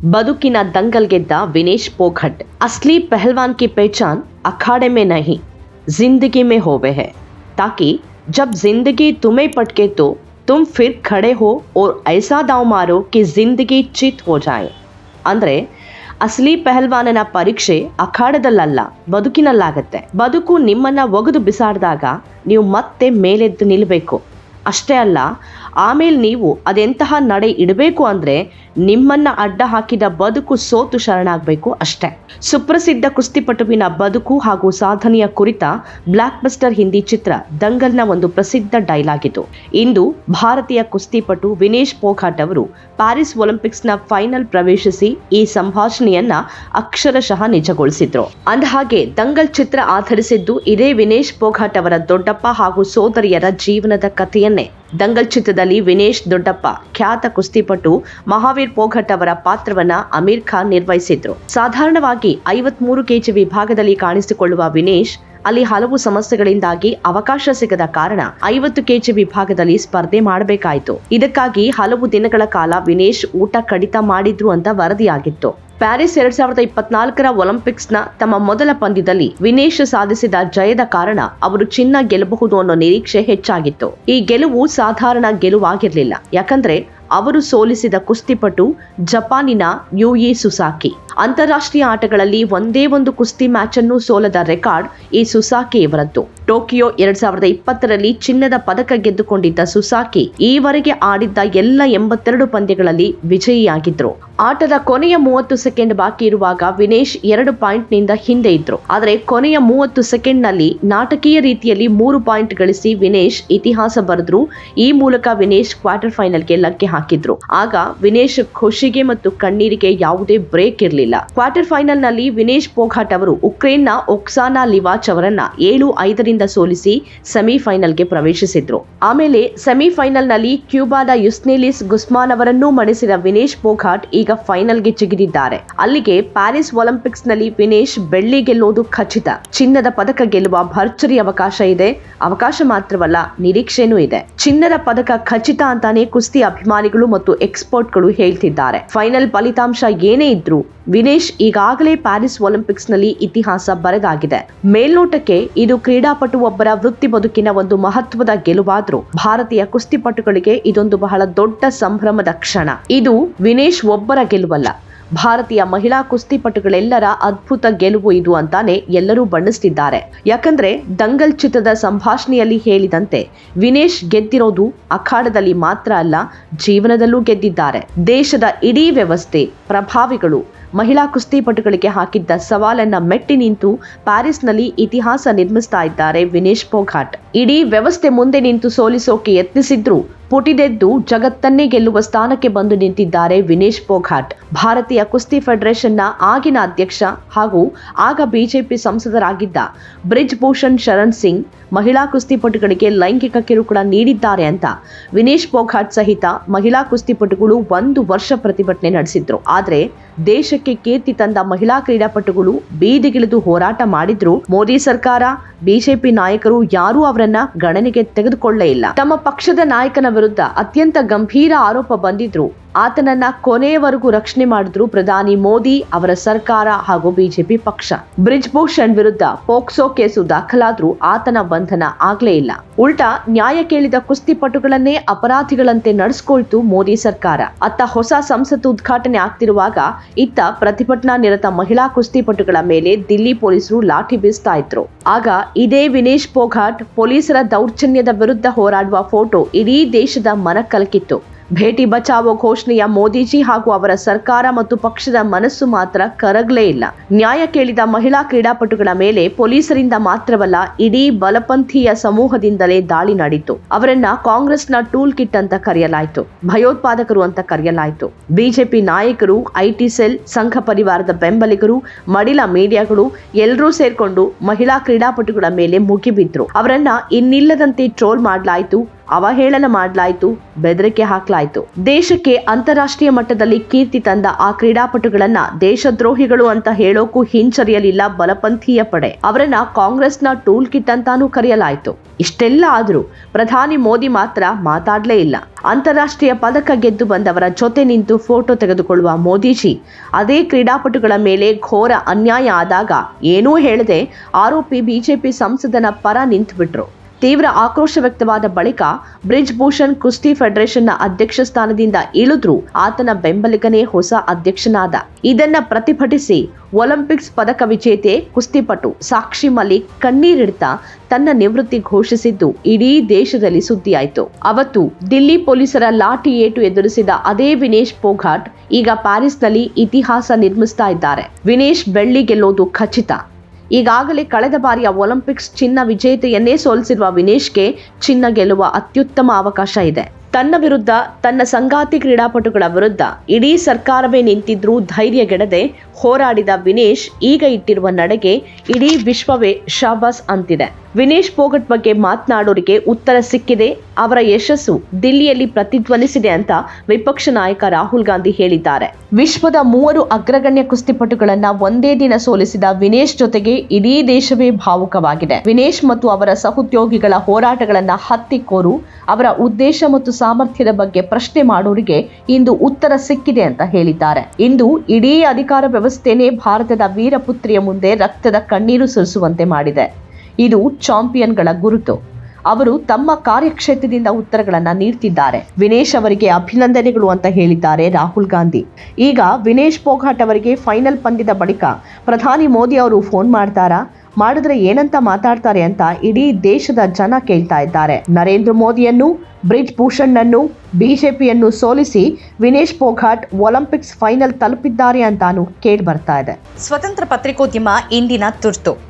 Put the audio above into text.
ಬದುಕಿನ ದಂಗಲ್ ಗೆದ್ದ ವಿನೇಶ್ ಪೋಖಟ್ ಅಸ್ಲಿ ಪಹಲ್ವಾನ್ ಕಿ ಪೇಚಾನ್ ಅಖಾಡೆ ಮೇ ನಹಿ ಜಿಂದಗಿ ಮೇ ಹೋವೆ ಹೈ ತಾಕಿ ಜಬ್ ಜಿಂದಗಿ ತುಮೇ ಪಟ್ಕೆ ತೋ ತುಮ್ ಫಿರ್ ಖಡೆ ಹೋ ಓರ್ ಐಸಾ ದಾವ್ ಮಾರೋ ಕಿ ಜಿಂದಗಿ ಚಿತ್ ಹೋ ಜಾಯೆ ಅಂದ್ರೆ ಅಸಲಿ ಪೆಹಲ್ವಾನನ ಪರೀಕ್ಷೆ ಅಖಾಡದಲ್ಲಲ್ಲ ಬದುಕಿನಲ್ಲಾಗತ್ತೆ ಬದುಕು ನಿಮ್ಮನ್ನ ಒಗೆದು ಬಿಸಾಡಿದಾಗ ನೀವು ಮತ್ತೆ ಮೇಲೆದ್ದು ನಿಲ್ಲಬೇಕು ಅಷ್ಟೇ ಅಲ್ಲ ಆಮೇಲೆ ನೀವು ಅದೆಂತಹ ನಡೆ ಇಡಬೇಕು ಅಂದ್ರೆ ನಿಮ್ಮನ್ನ ಅಡ್ಡ ಹಾಕಿದ ಬದುಕು ಸೋತು ಶರಣಾಗಬೇಕು ಅಷ್ಟೇ. ಸುಪ್ರಸಿದ್ಧ ಕುಸ್ತಿಪಟುವಿನ ಬದುಕು ಹಾಗೂ ಸಾಧನೆಯ ಕುರಿತ ಬ್ಲಾಕ್ ಬಸ್ಟರ್ ಹಿಂದಿ ಚಿತ್ರ ದಂಗಲ್ನ ಒಂದು ಪ್ರಸಿದ್ಧ ಡೈಲಾಗ್ ಇದು ಇಂದು ಭಾರತೀಯ ಕುಸ್ತಿಪಟು ವಿನೇಶ್ ಪೋಖಾಟ್ ಅವರು ಪ್ಯಾರಿಸ್ ಒಲಿಂಪಿಕ್ಸ್ನ ಫೈನಲ್ ಪ್ರವೇಶಿಸಿ ಈ ಸಂಭಾಷಣೆಯನ್ನ ಅಕ್ಷರಶಃ ನಿಜಗೊಳಿಸಿದ್ರು. ಅಂದಹಾಗೆ ದಂಗಲ್ ಚಿತ್ರ ಆಧರಿಸಿದ್ದು ಇದೇ ವಿನೇಶ್ ಪೋಘಾಟ್ ಅವರ ದೊಡ್ಡಪ್ಪ ಹಾಗೂ ಸೋದರಿಯರ ಜೀವನದ ಕಥೆಯನ್ನೇ. ದಂಗಲ್ ಚಿತ್ರದಲ್ಲಿ ವಿನೇಶ್ ದೊಡ್ಡಪ್ಪ, ಖ್ಯಾತ ಕುಸ್ತಿಪಟು ಮಹಾವೀರ್ ಪೋಘಟ್ ಅವರ ಪಾತ್ರವನ್ನ ಅಮೀರ್ ಖಾನ್ ನಿರ್ವಹಿಸಿದ್ರು. ಸಾಧಾರಣವಾಗಿ ಐವತ್ಮೂರು ಕೆಜಿ ವಿಭಾಗದಲ್ಲಿ ಕಾಣಿಸಿಕೊಳ್ಳುವ ವಿನೇಶ್, ಅಲ್ಲಿ ಹಲವು ಸಮಸ್ಯೆಗಳಿಂದಾಗಿ ಅವಕಾಶ ಸಿಗದ ಕಾರಣ ಐವತ್ತು ಕೆಜಿ ವಿಭಾಗದಲ್ಲಿ ಸ್ಪರ್ಧೆ ಮಾಡಬೇಕಾಯಿತು. ಇದಕ್ಕಾಗಿ ಹಲವು ದಿನಗಳ ಕಾಲ ವಿನೇಶ್ ಊಟ ಕಡಿತ ಮಾಡಿದ್ರು ಅಂತ ವರದಿಯಾಗಿತ್ತು. ಪ್ಯಾರಿಸ್ ಎರಡ್ ಸಾವಿರದ ಇಪ್ಪತ್ನಾಲ್ಕರ ಒಲಿಂಪಿಕ್ಸ್ನ ತಮ್ಮ ಮೊದಲ ಪಂದ್ಯದಲ್ಲಿ ವಿನೇಶ್ ಸಾಧಿಸಿದ ಜಯದ ಕಾರಣ ಅವರು ಚಿನ್ನ ಗೆಲ್ಲಬಹುದು ಅನ್ನೋ ನಿರೀಕ್ಷೆ ಹೆಚ್ಚಾಗಿತ್ತು. ಈ ಗೆಲುವು ಸಾಧಾರಣ ಗೆಲುವಾಗಿರಲಿಲ್ಲ. ಯಾಕಂದ್ರೆ ಅವರು ಸೋಲಿಸಿದ ಕುಸ್ತಿಪಟು ಜಪಾನಿನ ಯುಇ ಸುಸಾಕಿ. ಅಂತಾರಾಷ್ಟ್ರೀಯ ಆಟಗಳಲ್ಲಿ ಒಂದೇ ಒಂದು ಕುಸ್ತಿ ಮ್ಯಾಚ್ ಅನ್ನು ಸೋಲದ ರೆಕಾರ್ಡ್ ಈ ಸುಸಾಕಿ ಇವರದ್ದು ಟೋಕಿಯೋ ಎರಡ್ ಸಾವಿರದ ಇಪ್ಪತ್ತರಲ್ಲಿ ಚಿನ್ನದ ಪದಕ ಗೆದ್ದುಕೊಂಡಿದ್ದ ಸುಸಾಕಿ ಈವರೆಗೆ ಆಡಿದ್ದ ಎಲ್ಲ ಎಂಬತ್ತೆರಡು ಪಂದ್ಯಗಳಲ್ಲಿ ವಿಜಯಿಯಾಗಿದ್ರು. ಆಟದ ಕೊನೆಯ ಮೂವತ್ತು ಸೆಕೆಂಡ್ ಬಾಕಿ ಇರುವಾಗ ವಿನೇಶ್ ಎರಡು ಪಾಯಿಂಟ್ನಿಂದ ಹಿಂದೆ ಇದ್ರು. ಆದರೆ ಕೊನೆಯ ಮೂವತ್ತು ಸೆಕೆಂಡ್ನಲ್ಲಿ ನಾಟಕೀಯ ರೀತಿಯಲ್ಲಿ ಮೂರು ಪಾಯಿಂಟ್ ಗಳಿಸಿ ವಿನೇಶ್ ಇತಿಹಾಸ ಬರೆದ್ರು. ಈ ಮೂಲಕ ವಿನೇಶ್ ಕ್ವಾರ್ಟರ್ ಫೈನಲ್ಗೆ ಲಗ್ಗೆ ಹಾಕಿದ್ರು. ಆಗ ವಿನೇಶ್ ಖುಷಿಗೆ ಮತ್ತು ಕಣ್ಣೀರಿಗೆ ಯಾವುದೇ ಬ್ರೇಕ್ ಇರಲಿಲ್ಲ. ಕ್ವಾರ್ಟರ್ ಫೈನಲ್ನಲ್ಲಿ ವಿನೇಶ್ ಪೋಘಾಟ್ ಅವರು ಉಕ್ರೇನ್ನ ಒಕ್ಸಾನಾ ಲಿವಾಚ್ ಅವರನ್ನ ಏಳು ಐದರಿಂದ ಸೋಲಿಸಿ ಸೆಮಿಫೈನಲ್ಗೆ ಪ್ರವೇಶಿಸಿದ್ರು. ಆಮೇಲೆ ಸೆಮಿಫೈನಲ್ನಲ್ಲಿ ಕ್ಯೂಬಾದ ಯುಸ್ನೇಲಿಸ್ ಗುಸ್ಮಾನ್ ಅವರನ್ನೂ ಮಣಿಸಿದ ವಿನೇಶ್ ಪೋಘಾಟ್ ಈಗ ಫೈನಲ್ಗೆ ಜಿಗಿದಿದ್ದಾರೆ. ಅಲ್ಲಿಗೆ ಪ್ಯಾರಿಸ್ ಒಲಿಂಪಿಕ್ಸ್ನಲ್ಲಿ ವಿನೇಶ್ ಬೆಳ್ಳಿ ಗೆಲ್ಲೋದು ಖಚಿತ. ಚಿನ್ನದ ಪದಕ ಗೆಲ್ಲುವ ಭರ್ಜರಿ ಅವಕಾಶ ಇದೆ. ಅವಕಾಶ ಮಾತ್ರವಲ್ಲ, ನಿರೀಕ್ಷೆನೂ ಇದೆ. ಚಿನ್ನದ ಪದಕ ಖಚಿತ ಅಂತಾನೆ ಕುಸ್ತಿ ಅಭಿಮಾನಿಗಳು ಮತ್ತು ಎಕ್ಸ್ಪರ್ಟ್ಗಳು ಹೇಳ್ತಿದ್ದಾರೆ. ಫೈನಲ್ ಫಲಿತಾಂಶ ಏನೇ ಇದ್ರೂ ವಿನೇಶ್ ಈಗಾಗಲೇ ಪ್ಯಾರಿಸ್ ಒಲಿಂಪಿಕ್ಸ್ನಲ್ಲಿ ಇತಿಹಾಸ ಬರೆದಾಗಿದೆ. ಮೇಲ್ನೋಟಕ್ಕೆ ಇದು ಕ್ರೀಡಾಪಟು ಒಬ್ಬರ ವೃತ್ತಿ ಬದುಕಿನ ಒಂದು ಮಹತ್ವದ ಗೆಲುವಾದ್ರೂ ಭಾರತೀಯ ಕುಸ್ತಿಪಟುಗಳಿಗೆ ಇದೊಂದು ಬಹಳ ದೊಡ್ಡ ಸಂಭ್ರಮದ ಕ್ಷಣ. ಇದು ವಿನೇಶ್ ಒಬ್ಬರ ಗೆಲುವಲ್ಲ. ಭಾರತೀಯ ಮಹಿಳಾ ಕುಸ್ತಿಪಟುಗಳೆಲ್ಲರ ಅದ್ಭುತ ಗೆಲುವು ಇದು ಅಂತಾನೆ ಎಲ್ಲರೂ ಬಣ್ಣಿಸ್ತಿದ್ದಾರೆ. ಯಾಕಂದ್ರೆ ದಂಗಲ್ ಚಿತ್ರದ ಸಂಭಾಷಣೆಯಲ್ಲಿ ಹೇಳಿದಂತೆ ವಿನೇಶ್ ಗೆದ್ದಿರೋದು ಅಖಾಡದಲ್ಲಿ ಮಾತ್ರ ಅಲ್ಲ, ಜೀವನದಲ್ಲೂ ಗೆದ್ದಿದ್ದಾರೆ. ದೇಶದ ಇಡೀ ವ್ಯವಸ್ಥೆ, ಪ್ರಭಾವಿಗಳು, ಮಹಿಳಾ ಕುಸ್ತಿಪಟುಗಳಿಗೆ ಹಾಕಿದ್ದ ಸವಾಲನ್ನ ಮೆಟ್ಟಿ ನಿಂತು ಪ್ಯಾರಿಸ್ನಲ್ಲಿ ಇತಿಹಾಸ ನಿರ್ಮಿಸ್ತಾ ಇದ್ದಾರೆ ವಿನೇಶ್ ಪೋಘಾಟ್ ಇಡೀ ವ್ಯವಸ್ಥೆ ಮುಂದೆ ನಿಂತು ಸೋಲಿಸೋಕೆ ಯತ್ನಿಸಿದ್ರು ಪುಟಿದೆದ್ದು ಜಗತ್ತನ್ನೇ ಗೆಲ್ಲುವ ಸ್ಥಾನಕ್ಕೆ ಬಂದು ನಿಂತಿದ್ದಾರೆ ವಿನೇಶ್ ಪೋಘಾಟ್ ಭಾರತೀಯ ಕುಸ್ತಿ ಫೆಡರೇಷನ್ನ ಆಗಿನ ಅಧ್ಯಕ್ಷ ಹಾಗೂ ಆಗ ಬಿಜೆಪಿ ಸಂಸದರಾಗಿದ್ದ ಬ್ರಿಜ್ ಭೂಷಣ್ ಶರಣ್ ಸಿಂಗ್ ಮಹಿಳಾ ಕುಸ್ತಿಪಟುಗಳಿಗೆ ಲೈಂಗಿಕ ಕಿರುಕುಳ ನೀಡಿದ್ದಾರೆ ಅಂತ ವಿನೇಶ್ ಪೋಘಾಟ್ ಸಹಿತ ಮಹಿಳಾ ಕುಸ್ತಿಪಟುಗಳು ಒಂದು ವರ್ಷ ಪ್ರತಿಭಟನೆ ನಡೆಸಿದ್ರು. ಆದರೆ ದೇಶಕ್ಕೆ ಕೀರ್ತಿ ತಂದ ಮಹಿಳಾ ಕ್ರೀಡಾಪಟುಗಳು ಬೀದಿಗಿಳಿದು ಹೋರಾಟ ಮಾಡಿದ್ರು. ಮೋದಿ ಸರ್ಕಾರ, ಬಿಜೆಪಿ ನಾಯಕರು ಯಾರೂ ಅವರನ್ನ ಗಣನೆಗೆ ತೆಗೆದುಕೊಳ್ಳೇ ಇಲ್ಲ. ತಮ್ಮ ಪಕ್ಷದ ನಾಯಕನ ವಿರುದ್ಧ ಅತ್ಯಂತ ಗಂಭೀರ ಆರೋಪ ಬಂದಿದ್ರು. ಆತನನ್ನ ಕೊನೆಯವರೆಗೂ ರಕ್ಷಣೆ ಮಾಡಿದ್ರು ಪ್ರಧಾನಿ ಮೋದಿ, ಅವರ ಸರ್ಕಾರ ಹಾಗೂ ಬಿಜೆಪಿ ಪಕ್ಷ. ಬ್ರಿಜ್ ಭೂಷಣ್ ವಿರುದ್ಧ ಪೋಕ್ಸೋ ಕೇಸು ದಾಖಲಾದ್ರೂ ಆತನ ಬಂಧನ ಆಗ್ಲೇ ಇಲ್ಲ. ಉಲ್ಟಾ ನ್ಯಾಯ ಕೇಳಿದ ಕುಸ್ತಿಪಟುಗಳನ್ನೇ ಅಪರಾಧಿಗಳಂತೆ ನಡೆಸ್ಕೊಳ್ತು ಮೋದಿ ಸರ್ಕಾರ. ಅತ್ತ ಹೊಸ ಸಂಸತ್ ಉದ್ಘಾಟನೆ ಆಗ್ತಿರುವಾಗ ಇತ್ತ ಪ್ರತಿಭಟನಾ ನಿರತ ಮಹಿಳಾ ಕುಸ್ತಿಪಟುಗಳ ಮೇಲೆ ದಿಲ್ಲಿ ಪೊಲೀಸರು ಲಾಠಿ ಬೀಸ್ತಾ ಇದ್ರು. ಆಗ ಇದೇ ವಿನೇಶ್ ಪೋಘಾಟ್ ಪೊಲೀಸರ ದೌರ್ಜನ್ಯದ ವಿರುದ್ಧ ಹೋರಾಡುವ ಫೋಟೋ ಇಡೀ ದೇಶದ ಮನ ಕಲಕಿತ್ತು ಭೇಟಿ ಬಚಾವೋ ಘೋಷಣೆಯ ಮೋದಿಜಿ ಹಾಗೂ ಅವರ ಸರ್ಕಾರ ಮತ್ತು ಪಕ್ಷದ ಮನಸ್ಸು ಮಾತ್ರ ಕರಗಲೇ ಇಲ್ಲ. ನ್ಯಾಯ ಕೇಳಿದ ಮಹಿಳಾ ಕ್ರೀಡಾಪಟುಗಳ ಮೇಲೆ ಪೊಲೀಸರಿಂದ ಮಾತ್ರವಲ್ಲ, ಇಡೀ ಬಲಪಂಥೀಯ ಸಮೂಹದಿಂದಲೇ ದಾಳಿ ನಡೆಯಿತು ಅವರನ್ನ ಕಾಂಗ್ರೆಸ್ನ ಟೂಲ್ ಕಿಟ್ ಅಂತ ಕರೆಯಲಾಯಿತು. ಭಯೋತ್ಪಾದಕರು ಅಂತ ಕರೆಯಲಾಯಿತು. ಬಿಜೆಪಿ ನಾಯಕರು, ಐಟಿ ಸೆಲ್, ಸಂಘ ಪರಿವಾರದ ಬೆಂಬಲಿಗರು, ಮಡಿಲ ಮೀಡಿಯಾಗಳು ಎಲ್ಲರೂ ಸೇರ್ಕೊಂಡು ಮಹಿಳಾ ಕ್ರೀಡಾಪಟುಗಳ ಮೇಲೆ ಮುಗಿಬಿದ್ರು. ಅವರನ್ನ ಇನ್ನಿಲ್ಲದಂತೆ ಟ್ರೋಲ್ ಮಾಡಲಾಯಿತು. ಅವಹೇಳನ ಮಾಡಲಾಯಿತು, ಬೆದರಿಕೆ ಹಾಕಲಾಯಿತು. ದೇಶಕ್ಕೆ ಅಂತಾರಾಷ್ಟ್ರೀಯ ಮಟ್ಟದಲ್ಲಿ ಕೀರ್ತಿ ತಂದ ಆ ಕ್ರೀಡಾಪಟುಗಳನ್ನ ದೇಶದ್ರೋಹಿಗಳು ಅಂತ ಹೇಳೋಕು ಹಿಂಚರಿಯಲಿಲ್ಲ ಬಲಪಂಥೀಯ ಪಡೆ. ಅವರನ್ನ ಕಾಂಗ್ರೆಸ್ನ ಟೂಲ್ ಕಿಟ್ ಅಂತಾನೂ ಕರೆಯಲಾಯಿತು. ಇಷ್ಟೆಲ್ಲ ಆದರೂ ಪ್ರಧಾನಿ ಮೋದಿ ಮಾತ್ರ ಮಾತಾಡಲೇ ಇಲ್ಲ. ಅಂತಾರಾಷ್ಟ್ರೀಯ ಪದಕ ಗೆದ್ದು ಬಂದವರ ಜೊತೆ ನಿಂತು ಫೋಟೋ ತೆಗೆದುಕೊಳ್ಳುವ ಮೋದಿಜಿ, ಅದೇ ಕ್ರೀಡಾಪಟುಗಳ ಮೇಲೆ ಘೋರ ಅನ್ಯಾಯ ಆದಾಗ ಏನೂ ಹೇಳದೆ ಆರೋಪಿ ಬಿಜೆಪಿ ಸಂಸದನ ಪರ ನಿಂತುಬಿಟ್ರು. ತೀವ್ರ ಆಕ್ರೋಶ ವ್ಯಕ್ತವಾದ ಬಳಿಕ ಬ್ರಿಜ್ ಭೂಷಣ್ ಕುಸ್ತಿ ಫೆಡರೇಷನ್ನ ಅಧ್ಯಕ್ಷ ಸ್ಥಾನದಿಂದ ಇಳಿದ್ರು. ಆತನ ಬೆಂಬಲಿಗನೇ ಹೊಸ ಅಧ್ಯಕ್ಷನಾದ. ಇದನ್ನ ಪ್ರತಿಭಟಿಸಿ ಒಲಿಂಪಿಕ್ಸ್ ಪದಕ ವಿಜೇತೆ ಕುಸ್ತಿಪಟು ಸಾಕ್ಷಿ ಮಲಿಕ್ ಕಣ್ಣೀರಿಡ್ತಾ ತನ್ನ ನಿವೃತ್ತಿ ಘೋಷಿಸಿದ್ದು ಇಡೀ ದೇಶದಲ್ಲಿ ಸುದ್ದಿಯಾಯಿತು. ಅವತ್ತು ದಿಲ್ಲಿ ಪೊಲೀಸರ ಲಾಠಿ ಏಟು ಎದುರಿಸಿದ ಅದೇ ವಿನೇಶ್ ಪೋಘಾಟ್ ಈಗ ಪ್ಯಾರಿಸ್ನಲ್ಲಿ ಇತಿಹಾಸ ನಿರ್ಮಿಸ್ತಾ ಇದ್ದಾರೆ. ವಿನೇಶ್ ಬೆಳ್ಳಿ ಗೆಲ್ಲೋದು ಖಚಿತ. ಈಗಾಗಲೇ ಕಳೆದ ಬಾರಿಯ ಒಲಿಂಪಿಕ್ಸ್ ಚಿನ್ನ ವಿಜೇತೆಯನ್ನೇ ಸೋಲಿಸಿರುವ ವಿನೇಶ್ಗೆ ಚಿನ್ನ ಗೆಲ್ಲುವ ಅತ್ಯುತ್ತಮ ಅವಕಾಶ ಇದೆ. ತನ್ನ ವಿರುದ್ಧ, ತನ್ನ ಸಂಗಾತಿ ಕ್ರೀಡಾಪಟುಗಳ ವಿರುದ್ಧ ಇಡೀ ಸರ್ಕಾರವೇ ನಿಂತಿದ್ರೂ ಧೈರ್ಯಗೆಡದೆ ಹೋರಾಡಿದ ವಿನೇಶ್ ಈಗ ಇಟ್ಟಿರುವ ನಡೆಗೆ ಇಡೀ ವಿಶ್ವವೇ ಶಾಬಾಸ್ ಅಂತಿದೆ. ವಿನೇಶ್ ಪೋಗಟ್ ಬಗ್ಗೆ ಮಾತನಾಡೋರಿಗೆ ಉತ್ತರ ಸಿಕ್ಕಿದೆ. ಅವರ ಯಶಸ್ಸು ದಿಲ್ಲಿಯಲ್ಲಿ ಪ್ರತಿಧ್ವನಿಸಿದೆ ಅಂತ ವಿಪಕ್ಷ ನಾಯಕ ರಾಹುಲ್ ಗಾಂಧಿ ಹೇಳಿದ್ದಾರೆ. ವಿಶ್ವದ ಮೂವರು ಅಗ್ರಗಣ್ಯ ಕುಸ್ತಿಪಟುಗಳನ್ನ ಒಂದೇ ದಿನ ಸೋಲಿಸಿದ ವಿನೇಶ್ ಜೊತೆಗೆ ಇಡೀ ದೇಶವೇ ಭಾವುಕವಾಗಿದೆ. ವಿನೇಶ್ ಮತ್ತು ಅವರ ಸಹೋದ್ಯೋಗಿಗಳ ಹೋರಾಟಗಳನ್ನ ಹತ್ತಿಕ್ಕೋರು, ಅವರ ಉದ್ದೇಶ ಮತ್ತು ಸಾಮರ್ಥ್ಯದ ಬಗ್ಗೆ ಪ್ರಶ್ನೆ ಮಾಡೋರಿಗೆ ಇಂದು ಉತ್ತರ ಸಿಕ್ಕಿದೆ ಅಂತ ಹೇಳಿದ್ದಾರೆ. ಇಂದು ಇಡೀ ಅಧಿಕಾರ ವ್ಯವಸ್ಥೆನೇ ಭಾರತದ ವೀರಪುತ್ರಿಯ ಮುಂದೆ ರಕ್ತದ ಕಣ್ಣೀರು ಸುರಿಸುವಂತೆ ಮಾಡಿದೆ. ಇದು ಚಾಂಪಿಯನ್ಗಳ ಗುರುತು. ಅವರು ತಮ್ಮ ಕಾರ್ಯಕ್ಷೇತ್ರದಿಂದ ಉತ್ತರಗಳನ್ನು ನೀಡ್ತಿದ್ದಾರೆ. ವಿನೇಶ್ ಅವರಿಗೆ ಅಭಿನಂದನೆಗಳು ಅಂತ ಹೇಳಿದ್ದಾರೆ ರಾಹುಲ್ ಗಾಂಧಿ. ಈಗ ವಿನೇಶ್ ಪೋಘಾಟ್ ಅವರಿಗೆ ಫೈನಲ್ ಪಂದ್ಯದ ಬಳಿಕ ಪ್ರಧಾನಿ ಮೋದಿ ಅವರು ಫೋನ್ ಮಾಡ್ತಾರಾ? ಮಾಡಿದ್ರೆ ಏನಂತ ಮಾತಾಡ್ತಾರೆ ಅಂತ ಇಡೀ ದೇಶದ ಜನ ಕೇಳ್ತಾ ಇದ್ದಾರೆ. ನರೇಂದ್ರ ಮೋದಿಯನ್ನು, ಬ್ರಿಜ್ ಭೂಷಣ್ಣನ್ನು, ಬಿಜೆಪಿಯನ್ನು ಸೋಲಿಸಿ ವಿನೇಶ್ ಪೋಘಾಟ್ ಒಲಿಂಪಿಕ್ಸ್ ಫೈನಲ್ ತಲುಪಿದ್ದಾರೆ ಅಂತಾನು ಕೇಳಿ ಬರ್ತಾ ಇದೆ. ಸ್ವತಂತ್ರ ಪತ್ರಿಕೋದ್ಯಮ ಇಂದಿನ ತುರ್ತು.